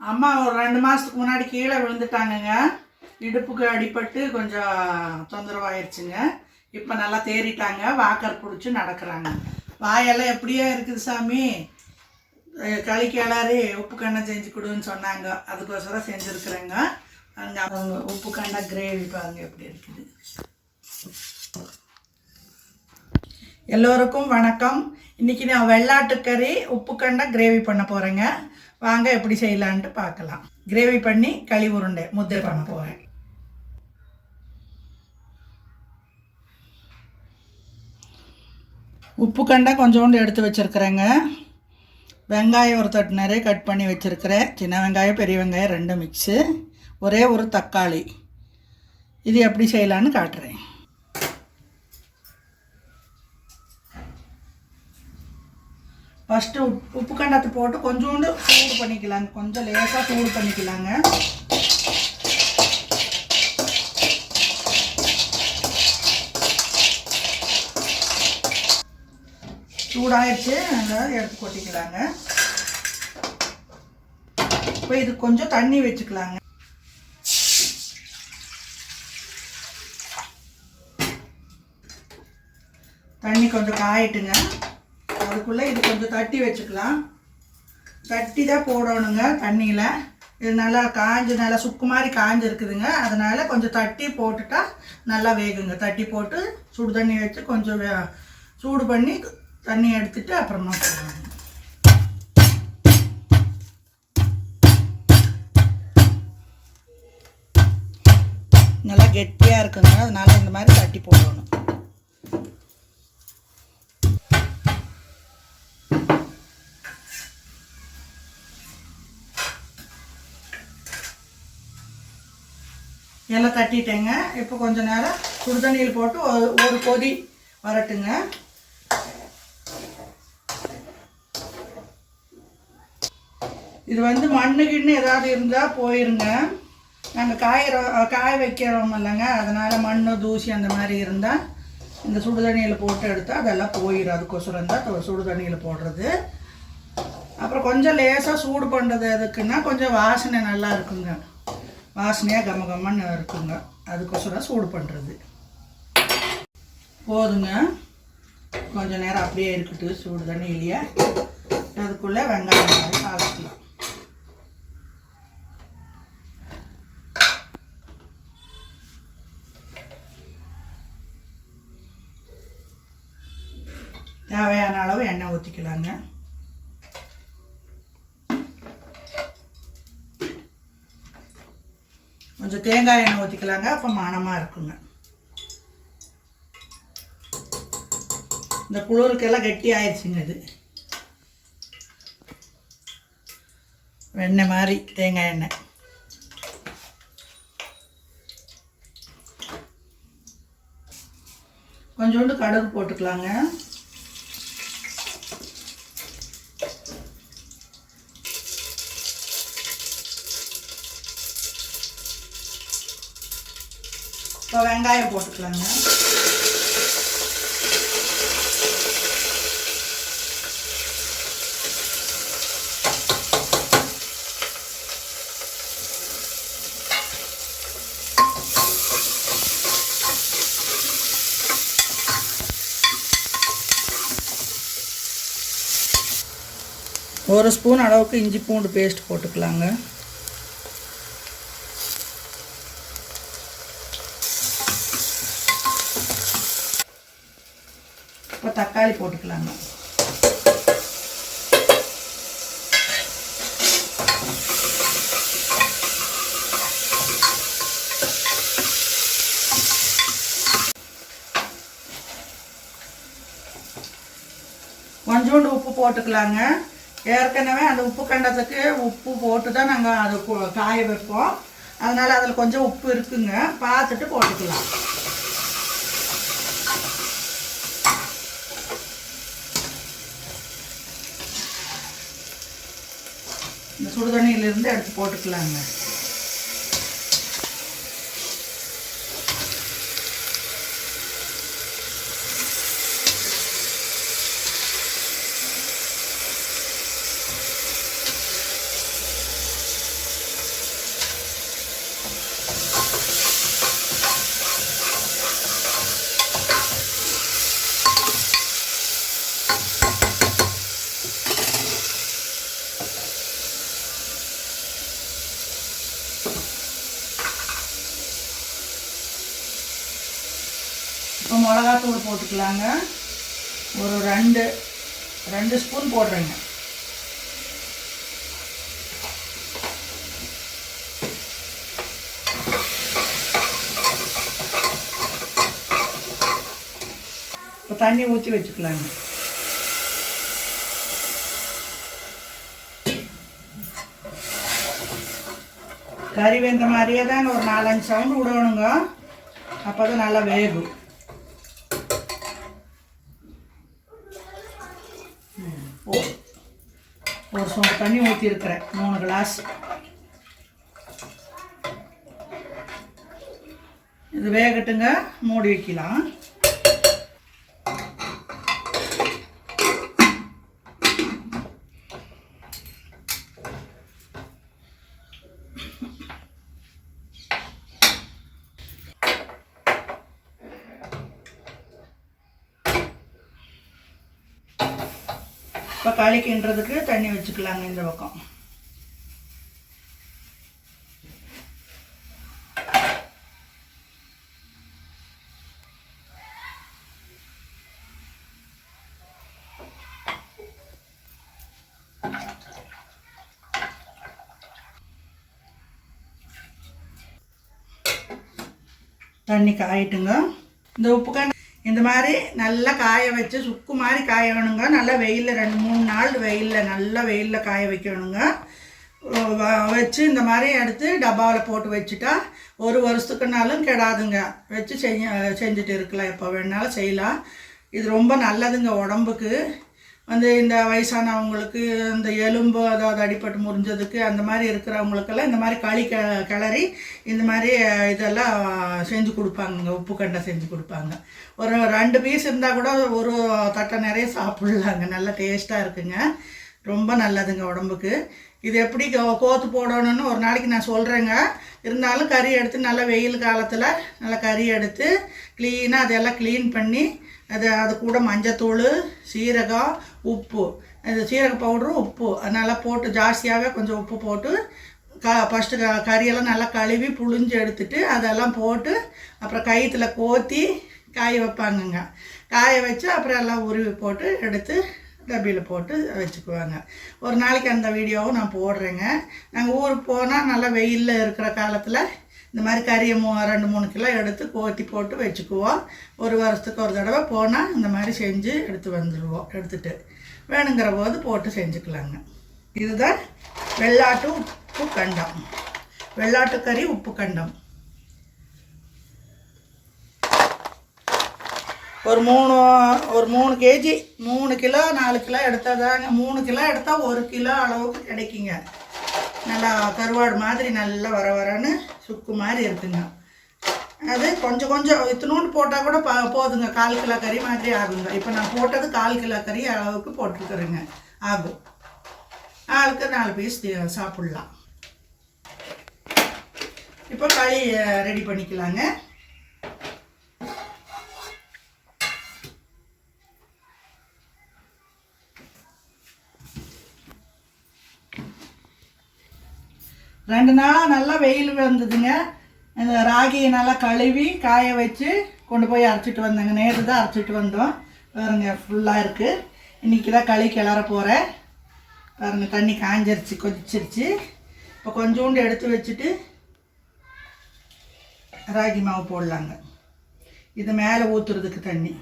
அம்மா ஒரு ரெண்டு மாதத்துக்கு முன்னாடி கீழே விழுந்துட்டாங்கங்க. இடுப்புக்கு அடிபட்டு கொஞ்சம் தொந்தரவாயிருச்சுங்க. இப்போ நல்லா தேறிட்டாங்க. வாக்கர் பிடிச்சி நடக்கிறாங்க. வாயெல்லாம் எப்படியோ இருக்குது சாமி. களி கிளறி உப்பு கண்ணை செஞ்சு கொடுன்னு சொன்னாங்க. அதுக்கோசரம் செஞ்சுருக்குறேங்க. அங்கே அவங்க உப்பு கண்ணை கிரேவி பாருங்க எப்படி இருக்குது. எல்லோருக்கும் வணக்கம். இன்னைக்கு நான் வெள்ளாட்டுக்கறி உப்பு கண்டை கிரேவி பண்ண போகிறேங்க வாங்க எப்படி செய்யலான்ட்டு பார்க்கலாம். கிரேவி பண்ணி களி உருண்டை முத்திரை பண்ண போகிறேன் உப்பு கண்டை கொஞ்சோண்டு எடுத்து வச்சுருக்குறேங்க. வெங்காயம் ஒரு தட்டு நிறைய கட் பண்ணி வச்சுருக்கிறேன். சின்ன வெங்காயம் பெரிய வெங்காயம் ரெண்டும் மிக்ஸு ஒரே ஒரு தக்காளி. இது எப்படி செய்யலான்னு காட்டுறேன். ஃபஸ்ட்டு உப்பு உப்பு கண்டத்தை போட்டு கொஞ்சோண்டு சூடு பண்ணிக்கலாங்க. கொஞ்சம் லேசாக சூடு பண்ணிக்கலாங்க. சூடாயிடுச்சு அதனால் எடுத்து கொட்டிக்கலாங்க. இப்போ இது கொஞ்சம் தண்ணி வச்சுக்கலாங்க. தண்ணி கொஞ்சம் காயிட்டுங்க. அதுக்குள்ளே இது கொஞ்சம் தட்டி வச்சுக்கலாம். தட்டி தான் போடணுங்க தண்ணியில். இது நல்லா காஞ்சு நல்லா சுக்கு மாதிரி காஞ்சிருக்குதுங்க. அதனால் கொஞ்சம் தட்டி போட்டுட்டா நல்லா வேகுங்க. தட்டி போட்டு சுடு தண்ணி வச்சு கொஞ்சம் வே- சூடு பண்ணி தண்ணி எடுத்துட்டு அப்புறமா போடணும். நல்லா கெட்டியாக இருக்குங்க. அதனால் இந்த மாதிரி தட்டி போடணும். எல்லாம் தட்டிட்டேங்க. இப்போ கொஞ்சம் நேரம் சுடுதண்ணியில் போட்டு ஒரு- ஒரு கொதி வரட்டுங்க. இது வந்து மண்ணு கிண்ணு ஏதாவது இருந்தால் போயிருங்க. நாங்கள் காயிற காய வைக்கிறோம் இல்லைங்க. அதனால் மண் தூசி அந்த மாதிரி இருந்தால் இந்த சுடுதண்ணியில் போட்டு எடுத்தால் அதெல்லாம் போயிடும் அதுக்கொசரம் தான் சுடு தண்ணியில் போடுறது. அப்புறம் கொஞ்சம் லேசாக சூடு பண்ணுறது எதுக்குன்னா கொஞ்சம் வாசனை நல்லா இருக்குங்க. வாசனையாக கம கம்மன்னு இருக்குங்க. அதுக்கோசரம் சூடு பண்ணுறது போதுங்க. கொஞ்சம் நேரம் அப்படியே இருக்கட்டும் சூடு தண்ணி இல்லையா அதுக்குள்ளே வெங்காயம் மாதிரி தாளிக்கலாம். தேவையான அளவு எண்ணெய் ஊற்றிக்கலாங்க தேங்காய் எண்ணெய் ஊற்றிக்கலாங்க அப்போ மனமாக இருக்குங்க. இந்த குளிருக்கெல்லாம் கட்டி ஆயிடுச்சுங்க இது. வெண்ணெய் மாதிரி தேங்காய் எண்ணெய். கொஞ்சோண்டு கடுகு போட்டுக்கலாங்க. வெங்காயம் போட்டுக்கலாங்க. ஒரு ஸ்பூன் அளவுக்கு இஞ்சி பூண்டு பேஸ்ட் போட்டுக்கலாங்க. இப்போ தக்காளி போட்டுக்கலாங்க. கொஞ்சோண்டு உப்பு போட்டுக்கலாங்க. ஏற்கனவே அந்த உப்பு கண்டத்துக்கு உப்பு போட்டு தான் நாங்கள் அது காய வைப்போம். அதனால் அதில் கொஞ்சம் உப்பு இருக்குங்க. பார்த்துட்டு போட்டுக்கலாம். இந்த எடுத்து போட்டுக்கலாங்க இப்போ மிளகாத்தூள் போட்டுக்கலாங்க. ஒரு ரெண்டு ரெண்டு ஸ்பூன் போடுறேங்க. இப்போ தண்ணி ஊற்றி வச்சுக்கலாங்க. கறி வெந்த மாதிரியே தான் ஒரு நாலஞ்சு சவுண்டு விடணுங்க. அப்போ தான் நல்லா வேகும். ஒரு தண்ணி ஊற்றிருக்கிறேன் மூணு கிளாஸ் இது வேகட்டுங்க. மூடி வைக்கலாம். இப்போ களி கிண்டுறதுக்கு தண்ணி வச்சுக்கலாங்க இந்த பக்கம். தண்ணி காயிட்டுங்க இந்த உப்பு கண்ட இந்த மாதிரி நல்லா காய வச்சு சுக்கு மாதிரி காய வேணுங்க. நல்லா வெயிலில் ரெண்டு மூணு நாள் வெயிலில் நல்லா வெயிலில் காய வைக்கணுங்க. வ- வச்சு இந்த மாதிரி எடுத்து டப்பாவில் போட்டு வச்சுட்டா ஒரு வருஷத்துக்குனாலும் கெடாதுங்க. வச்சு செஞ்சு செஞ்சுட்டு இருக்கலாம். எப்போ வேணாலும் செய்யலாம். இது ரொம்ப நல்லதுங்க உடம்புக்கு. வந்து இந்த வயசானவங்களுக்கு இந்த எலும்பு அதாவது அடிப்பட்டு முறிஞ்சதுக்கு அந்த மாதிரி இருக்கிறவங்களுக்கெல்லாம் இந்த மாதிரி களி க கிளறி இந்த மாதிரி இதெல்லாம் செஞ்சு கொடுப்பாங்க உப்பு கண்டை செஞ்சு கொடுப்பாங்க. ஒரு ரெண்டு பீஸ் இருந்தால் கூட ஒரு தட்டை நிறைய சாப்பிட்லாங்க. நல்லா டேஸ்ட்டாக இருக்குங்க. ரொம்ப நல்லதுங்க உடம்புக்கு. இது எப்படி கோ- கோத்து போடணும்னு ஒரு நாளைக்கு நான் சொல்கிறேங்க இருந்தாலும் கறி எடுத்து நல்லா வெயில் காலத்தில் நல்லா கறி எடுத்து க்ளீனாக அதெல்லாம் க்ளீன் பண்ணி அது அது கூட மஞ்சத்தூள் சீரகம் உப்பு. அது சீரக பவுடரும் உப்பு. நல்லா போட்டு ஜாஸ்தியாகவே கொஞ்சம் உப்பு போட்டு க ஃபஸ்ட்டு க கறியெல்லாம் நல்லா கழுவி புழிஞ்சு எடுத்துட்டு அதெல்லாம் போட்டு அப்புறம் கயிற்றுல கோத்தி காய வைப்பாங்கங்க. காய வச்சு அப்புறம் எல்லாம் உருவி போட்டு எடுத்து டப்பியில் போட்டு வச்சுக்குவாங்க. ஒரு நாளைக்கு அந்த வீடியோவும் நான் போடுறேங்க. நாங்கள் ஊருக்கு போனால் நல்லா வெயிலில் இருக்கிற காலத்தில் இந்த மாதிரி கறியை மூ ரெண்டு மூணு கிலோ எடுத்து கோத்தி போட்டு வச்சுக்குவோம். ஒரு வருஷத்துக்கு ஒரு தடவை போனால் இந்த மாதிரி செஞ்சு எடுத்து வந்துடுவோம் எடுத்துகிட்டு வேணுங்கிற போது போட்டு செஞ்சுக்கலாங்க. இதுதான் வெள்ளாட்டு உப்பு கண்டம். வெள்ளாட்டு கறி உப்பு கண்டம். ஒரு மூணு ஒரு மூணு கேஜி மூணு கிலோ நாலு கிலோ எடுத்தால் தாங்க. மூணு கிலோ எடுத்தால் ஒரு கிலோ அளவுக்கு கிடைக்குங்க. நல்லா கருவாடு மாதிரி நல்லா வர வரன்னு சுக்கு மாதிரி இருக்குங்க. அது கொஞ்சம் கொஞ்சம் இத்தினோண்டு போட்டால் கூட ப போதுங்க. கால் கிலோ கறி மாதிரி ஆகுங்க. இப்போ நான் போட்டது கால் கிலோ கறி அளவுக்கு போட்டிருக்கிறேங்க ஆகும். ஆளுக்கு நாலு பீஸ் சாப்பிட்லாம். இப்போ களி ரெடி பண்ணிக்கலாங்க. ரெண்டு நாளாக நல்லா வெயில் வந்ததுங்க. இந்த ராகியை நல்லா கழுவி காய வச்சு கொண்டு போய் அரைச்சிட்டு வந்தேங்க. நேற்று தான் அரைச்சிட்டு வந்தோம். பாருங்க ஃபுல்லாக இருக்குது இன்றைக்கி தான் களி கிளற போகிறேன் பாருங்க தண்ணி காஞ்சிருச்சு கொதிச்சிருச்சு. இப்போ கொஞ்சோண்டு எடுத்து வச்சுட்டு ராகி மாவு போடலாங்க. இது மேலே ஊற்றுறதுக்கு தண்ணி.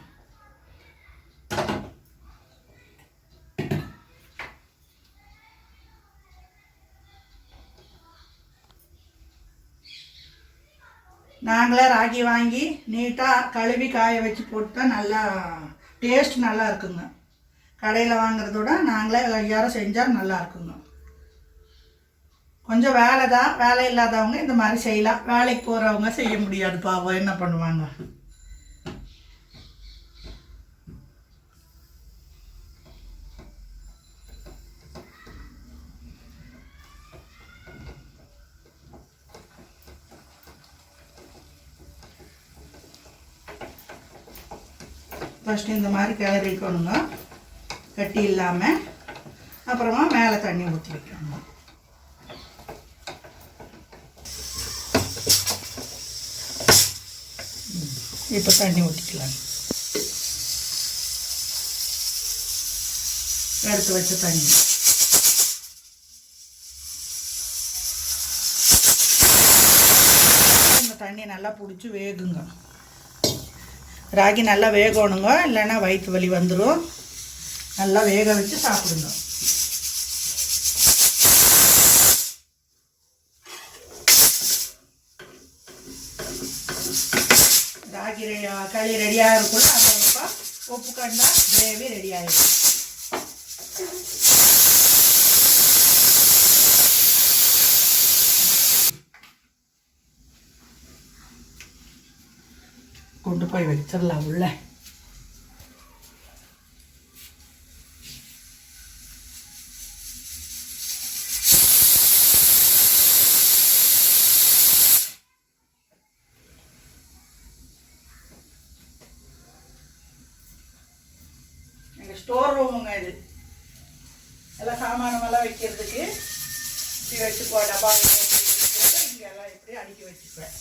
நாங்களே ராகி வாங்கி நீட்டாக கழுவி காய வச்சு போட்டால் நல்லா டேஸ்ட் நல்லா இருக்குங்க. கடையில் வாங்குறத விட நாங்களே ஐயாயிரம் செஞ்சால் நல்லா இருக்குங்க. கொஞ்சம் வேலை தான் வேலை இல்லாதவங்க இந்த மாதிரி செய்யலாம். வேலைக்கு போகிறவங்க செய்ய முடியாது பாவம். என்ன பண்ணுவாங்க? ஃபஸ்ட்டு இந்த மாதிரி கிளறிக்கணுங்க கட்டி இல்லாமல் அப்புறமா மேலே தண்ணி ஊற்றி வைக்கணுங்க இப்போ தண்ணி ஊற்றிக்கலாம் எடுத்து வச்ச தண்ணி. இந்த தண்ணி நல்லா பிடிச்சி வேகுங்க. ராகி நல்லா வேகணுங்க இல்லைன்னா வயிற்று வலி வந்துடும் நல்லா வேக வச்சு சாப்பிடுங்க. ராகி ரெடி களி ரெடியாக இருக்கும் அதப்போ உப்பு கண்டா கிரேவி ரெடி ஆகிடும் கொண்டு போய் வச்சிடலாம் உள்ள. எங்கள் ஸ்டோர் ரூமுங்க இது. எல்லாம் சாமானமெல்லாம் வைக்கிறதுக்கு. இப்படி வச்சுக்கோ டப்பா இங்கே எல்லாம் இப்படி அடுக்கி வச்சுக்குவேன்.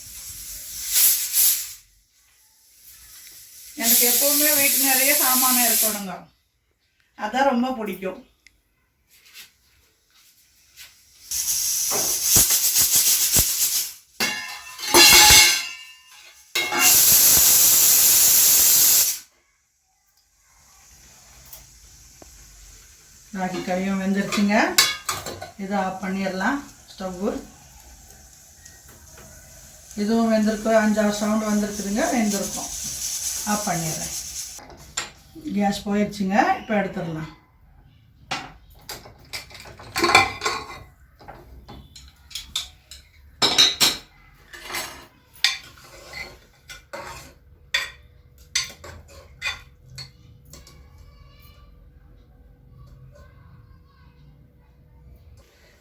எனக்கு எப்பவுமே வீட்டு நிறைய சாமானம் இருக்கணுங்க. அதான் ரொம்ப பிடிக்கும். ராகி கறியும் வெந்துருச்சுங்க. இதை ஆஃப் பண்ணிடலாம். ஸ்டவ்வு இதுவும் வெந்திருக்கு அஞ்சாறு சவுண்டு வந்திருக்குதுங்க வெந்திருக்கும். ஆஃப் பண்ணிடுறேன். கேஸ் போயிடுச்சுங்க இப்போ எடுத்துடலாம்.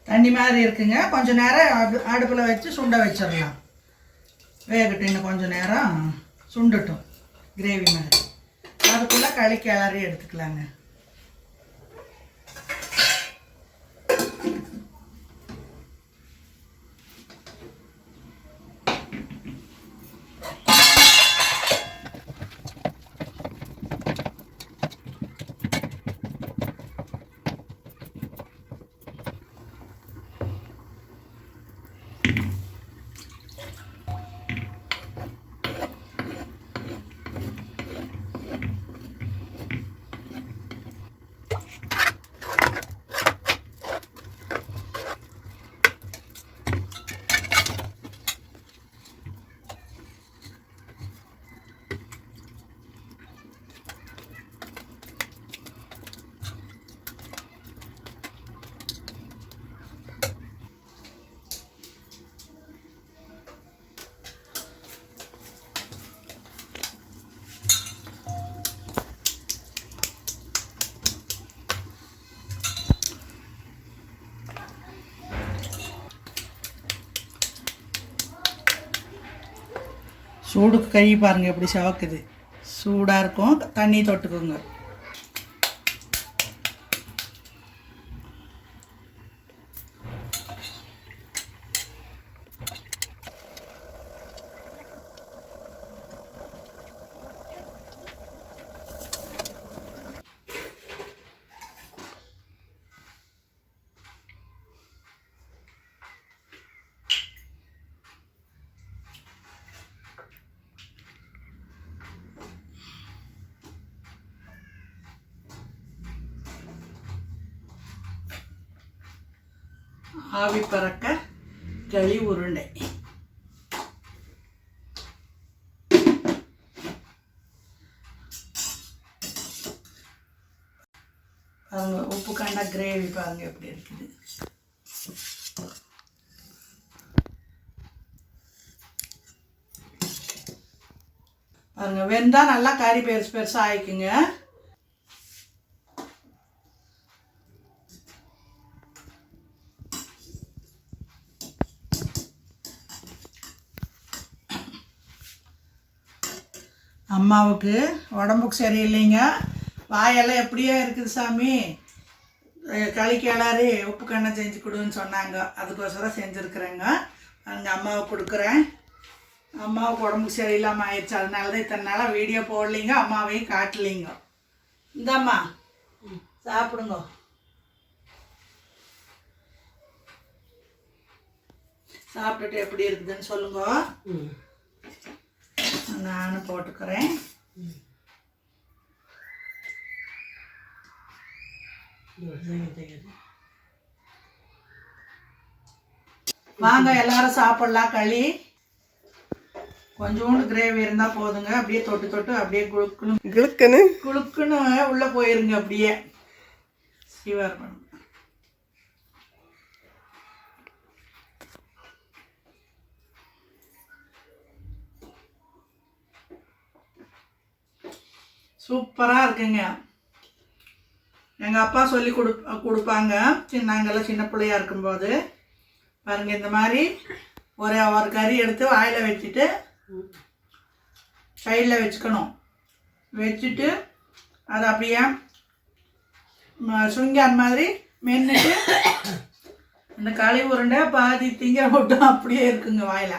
தண்ணி மாதிரி இருக்குங்க. கொஞ்சம் நேரம் அடு அடுப்பில் வச்சு சுண்ட வச்சிடலாம். வேகட்டும் இன்னும் கொஞ்சம் நேரம் சுண்டட்டும். கிரேவி மாதிரி. அதுக்குள்ளே களி கிளறி எடுத்துக்கலாங்க. சூடுக்கு கை பாருங்கள் எப்படி சவக்குது. சூடாக இருக்கும். தண்ணி தொட்டுக்குங்க. ஆவி பறக்க களி உருண்டை. பாருங்க உப்பு கண்டா கிரேவி பாருங்க எப்படி இருக்குது. பாருங்க வெந்தா நல்லா கறி பெருசு பெருசாக ஆயிக்குங்க. அம்மாவுக்கு. உடம்புக்கு சரியில்லைங்க. வாயெல்லாம் எப்படியோ இருக்குது சாமி. களி கிளறி உப்பு கண்ணை செஞ்சு கொடுன்னு சொன்னாங்க. அதுக்கோசரம் செஞ்சுருக்குறேங்க. அங்கே அம்மாவுக்கு கொடுக்குறேன். அம்மாவுக்கு உடம்புக்கு சரியில்லாமல் ஆயிடுச்சு. அதனால தான் இத்தனை நாளாக வீடியோ போடலிங்க. அம்மாவையும் காட்டலிங்க. இந்தாம்மா. சாப்பிடுங்க. சாப்பிட்டுட்டு எப்படி இருக்குதுன்னு சொல்லுங்க. ம் நானும் போட்டுக்கிறேன். வாங்க எல்லாரும் சாப்பிடலாம் களி. கொஞ்சோண்டு கிரேவி இருந்தால் போதுங்க. அப்படியே தொட்டு தொட்டு அப்படியே குழுக்கணும் கிழக்குன்னு குழுக்குன்னு உள்ளே போயிருங்க அப்படியே. சிவார்பணம் சூப்பராக இருக்குங்க. எங்கள் அப்பா சொல்லி கொடு கொடுப்பாங்க. சின்ன நாங்கெல்லாம் சின்ன பிள்ளையா இருக்கும்போது. பாருங்க இந்த மாதிரி ஒரு ஒரு கறி எடுத்து வாயில் வச்சுட்டு சைடில் வச்சுக்கணும். வச்சுட்டு அதை அப்படியே சுங்கான் மாதிரி மென்னுட்டு இந்த களி உருண்டை பாதி திங்க மட்டும் அப்படியே இருக்குங்க வாயில்.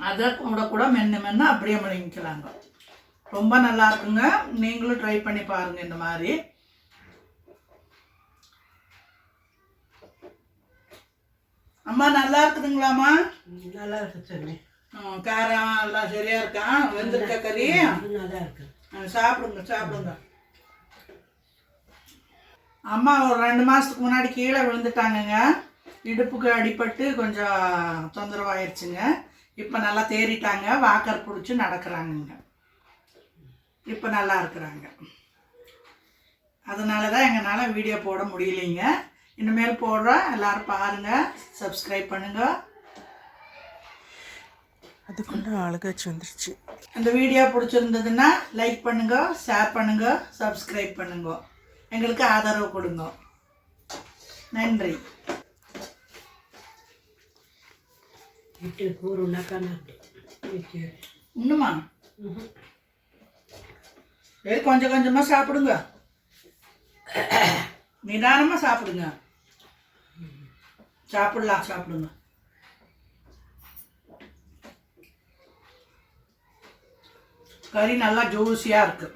அதை கூட கூட மென்று மென்று அப்படியே முழுங்கிக்கலாங்க ரொம்ப நல்லா இருக்குங்க. நீங்களும் ட்ரை பண்ணி பாருங்க இந்த மாதிரி. அம்மா நல்லா இருக்குதுங்களாம்மா? நல்லா இருக்கு சொன்னி ம், காரம் எல்லாம் சரியா இருக்கா? வெந்திருக்க கறி? நல்லா இருக்கு. சாப்பிடுங்க சாப்பிடுங்க. அம்மா ஒரு ரெண்டு மாதத்துக்கு முன்னாடி கீழே விழுந்துட்டாங்கங்க. இடுப்புக்கு அடிபட்டு கொஞ்சம் தொந்தரவாயிருச்சுங்க. இப்போ நல்லா தேறிட்டாங்க வாக்கர் பிடிச்சி நடக்கிறாங்கங்க. இப்போ நல்லா இருக்கிறாங்க. அதனால தான் எங்களால் வீடியோ போட முடியலைங்க. இனிமேல் போடுறோம் எல்லாரும் பாருங்கள் சப்ஸ்கிரைப் பண்ணுங்கள் அதுக்குள்ள அழுகாச்சு வந்துருச்சு. இந்த வீடியோ பிடிச்சிருந்ததுன்னா லைக் பண்ணுங்க ஷேர் பண்ணுங்க சப்ஸ்கிரைப் பண்ணுங்க. எங்களுக்கு ஆதரவு கொடுங்க. நன்றி. இட்டு கூறுனாக்கா இன்னுமா சரி கொஞ்சம் கொஞ்சமாக சாப்பிடுங்க நிதானமாக சாப்பிடுங்க சாப்பிடலாம் சாப்பிடுங்க கறி நல்லா ஜூஸியாக இருக்கு.